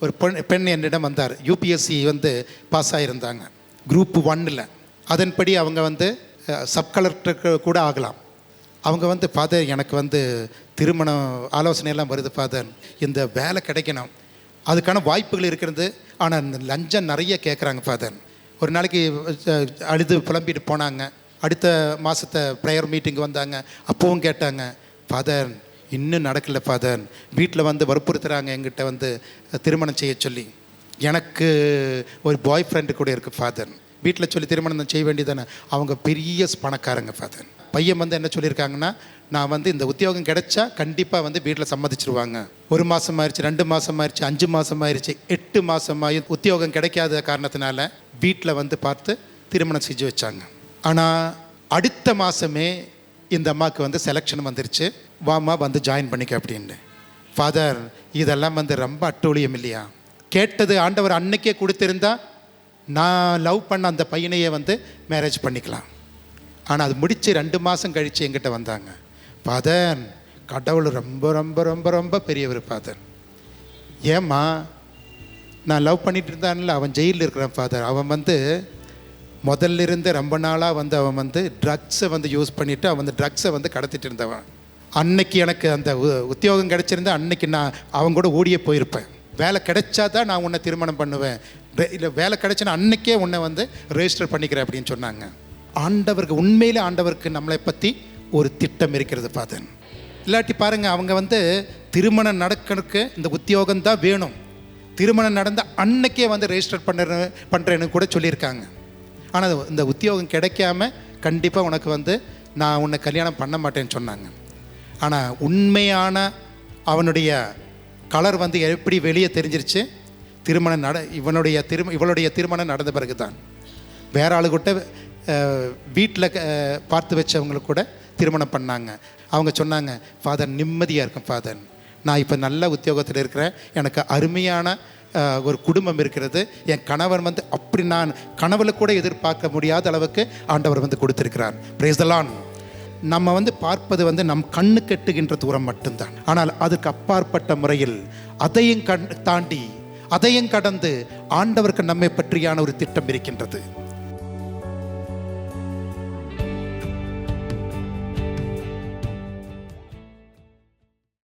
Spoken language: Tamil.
ஒரு பெண் பெண் என்னிடம் வந்தார். யூபிஎஸ்சி வந்து பாஸ் ஆகியிருந்தாங்க குரூப் ஒன்னில் அதன்படி அவங்க வந்து சப் கலெக்டருக்கு கூட ஆகலாம். அவங்க வந்து ஃபாதர் எனக்கு வந்து திருமணம் ஆலோசனை எல்லாம் வருது ஃபாதர் இந்த வேலை கிடைக்கணும். அதுக்கான வாய்ப்புகள் இருக்கிறது. ஆனால் இந்த லஞ்சம் நிறைய கேட்குறாங்க ஃபாதர் ஒரு நாளைக்கு அழுது புலம்பிட்டு போனாங்க. அடுத்த மாதத்தை ப்ரேயர் மீட்டிங் வந்தாங்க. அப்போவும் கேட்டாங்க ஃபாதர் இன்னும் நடக்கல ஃபாதர் வீட்டில் வந்து வற்புறுத்துகிறாங்க எங்கிட்ட வந்து திருமணம் செய்ய சொல்லி. எனக்கு ஒரு பாய் ஃப்ரெண்டு கூட இருக்குது ஃபாதர் வீட்டில் சொல்லி திருமணம் செய்ய வேண்டியதானே? அவங்க பெரிய பணக்காரங்க ஃபாதர் பையன் வந்து என்ன சொல்லியிருக்காங்கன்னா நான் வந்து இந்த உத்தியோகம் கிடைச்சா கண்டிப்பாக வந்து வீட்டில் சம்மதிச்சிருவாங்க. ஒரு மாதம் ஆயிடுச்சு ரெண்டு மாதம் ஆயிடுச்சு அஞ்சு மாதம் ஆயிடுச்சு எட்டு மாதம் ஆகி உத்தியோகம் கிடைக்காத காரணத்தினால வீட்டில் வந்து பார்த்து திருமணம் செஞ்சு வச்சாங்க. ஆனால் அடுத்த மாதமே இந்த அம்மாவுக்கு வந்து செலெக்ஷன் வந்துருச்சு. வாமா வந்து ஜாயின் பண்ணிக்க அப்படின்னு. ஃபாதர் இதெல்லாம் வந்து ரொம்ப அட்டூழியம் இல்லையா? கேட்டது ஆண்டவர் அன்னைக்கே கொடுத்துருந்தா நான் லவ் பண்ண அந்த பையனையே வந்து மேரேஜ் பண்ணிக்கலாம். ஆனால் அது முடித்து ரெண்டு மாதம் கழித்து எங்கிட்ட வந்தாங்க. ஃபாதர் கடவுள் ரொம்ப ரொம்ப ரொம்ப ரொம்ப பெரியவர் ஃபாதர் ஏம்மா நான் லவ் பண்ணிட்டு இருந்தான்ல அவன் ஜெயிலில் இருக்கிறான் ஃபாதர் அவன் வந்து முதல்ல இருந்து ரொம்ப நாளாக வந்து அவன் வந்து ட்ரக்ஸை வந்து யூஸ் பண்ணிவிட்டு அவன் வந்து ட்ரக்ஸை வந்து கடத்திட்டு இருந்தவன். அன்னைக்கு எனக்கு அந்த உ- உத்தியோகம் கிடச்சிருந்தா அன்னைக்கு நான் அவன் கூட ஓடியே போயிருப்பேன். வேலை கிடைச்சா தான் நான் உன்னை திருமணம் பண்ணுவேன். இல்லை வேலை கிடைச்சினா அன்னைக்கே உன்னை வந்து ரெஜிஸ்டர் பண்ணிக்கிறேன் அப்படின்னு சொன்னாங்க. ஆண்டவருக்கு உண்மையிலே ஆண்டவருக்கு நம்மளை பற்றி ஒரு திட்டம் இருக்கிறது ஃபாதர் இல்லாட்டி பாருங்கள் அவங்க வந்து திருமணம் நடக்கிறதுக்கு இந்த உத்தியோகம் தான் வேணும். திருமணம் நடந்த அன்னைக்கே வந்து ரெஜிஸ்டர் பண்ணுற பண்ணுறேன்னு கூட சொல்லியிருக்காங்க. ஆனால் இந்த உத்தியோகம் கிடைக்காம கண்டிப்பாக உனக்கு வந்து நான் உன்னை கல்யாணம் பண்ண மாட்டேன்னு சொன்னாங்க. ஆனால் உண்மையான அவனுடைய கலர் வந்து எப்படி வெளியே தெரிஞ்சிருச்சு? திருமணம் நட இவனுடைய திரும இவளுடைய திருமணம் நடந்த பிறகு தான் வேற ஆளுகிட்ட வீட்டில் பார்த்து வச்சவங்களுக்கு கூட திருமணம் பண்ணாங்க. அவங்க சொன்னாங்க ஃபாதர் நிம்மதியாக இருக்கும் ஃபாதர். நான் இப்போ நல்ல உத்தியோகத்தில் இருக்கிறேன். எனக்கு அருமையான ஒரு குடும்பம் இருக்கிறது. என் கணவர் வந்து அப்படி நான் கனவுல கூட எதிர்பார்க்க முடியாத அளவுக்கு ஆண்டவர் வந்து கொடுத்திருக்கிறார். பிரேசலான் நம்ம வந்து பார்ப்பது வந்து நம் கண்ணு கெட்டுகின்ற தூரம் மட்டும்தான். ஆனால் அதுக்கு அப்பாற்பட்ட முறையில் அதையும் கண் தாண்டி அதையும் கடந்து ஆண்டவருக்கு நம்மை பற்றியான ஒரு திட்டம் இருக்கின்றது.